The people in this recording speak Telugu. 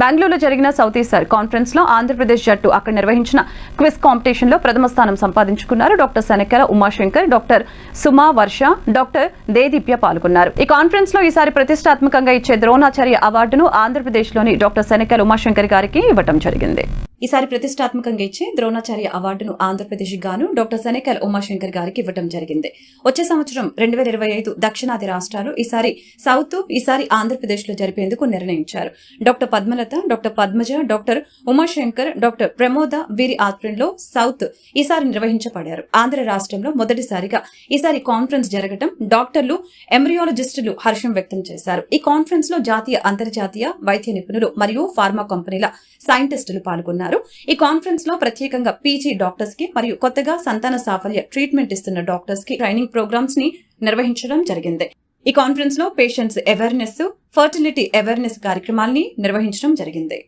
బెంగళూరులో జరిగిన సౌత్ ఈస్టర్ కాన్ఫరెన్స్లో ఆంధ్రప్రదేశ్ జట్టు అక్కడ నిర్వహించిన క్విజ్ కాంపిటీషన్లో ప్రథమ స్థానం సంపాదించుకున్నారు. Doctor Sanakela Umashankar doctor Suma Varsha doctor Dedeepya పాల్గొన్నారు. ఈ కాన్ఫరెన్స్లో ఈసారి ప్రతిష్టాత్మకంగా ఇచ్చే ద్రోణాచార్య అవార్డును ఆంధ్రప్రదేశ్లోని డాక్టర్ శనకెల ఉమాశంకర్ గారికి ఇవ్వడం జరిగింది. ఈసారి ప్రతిష్టాత్మకంగా ఇచ్చే ద్రోణాచార్య అవార్డును ఆంధ్రప్రదేశ్ గాను డాక్టర్ శనకల్ ఉమాశంకర్ గారికి ఇవ్వడం జరిగింది. వచ్చే సంవత్సరం రెండు వేల ఇరవై ఐదు దక్షిణాది రాష్ట్రాలు ఈసారి సౌత్ ఈసారి ఆంధ్రప్రదేశ్లో జరిపేందుకు నిర్ణయించారు. Doctor Padmalatha doctor Padmaja doctor Umashankar doctor Pramoda వీరి ఆధ్వర్యంలో సౌత్ ఈసారి నిర్వహించబడారు. ఆంధ్ర రాష్ట్రంలో మొదటిసారిగా ఈసారి కాన్ఫరెన్స్ జరగడం డాక్టర్లు ఎంబ్రియాలజిస్టులు హర్షం వ్యక్తం చేశారు. ఈ కాన్ఫరెన్స్లో జాతీయ అంతర్జాతీయ వైద్య నిపుణులు మరియు ఫార్మా కంపెనీల సైంటిస్టులు పాల్గొన్నారు. పాల్గొన్నారు ఈ కాన్ఫరెన్స్లో ప్రత్యేకంగా పీజీ డాక్టర్స్కి మరియు కొత్తగా సంతాన సాఫల్య ట్రీట్మెంట్ ఇస్తున్న డాక్టర్స్కి ట్రైనింగ్ ప్రోగ్రామ్స్ని నిర్వహించడం జరిగింది. ఈ కాన్ఫరెన్స్లో పేషెంట్స్ అవేర్నెస్ ఫర్టిలిటీ అవేర్నెస్ కార్యక్రమాల్ని నిర్వహించడం జరిగింది.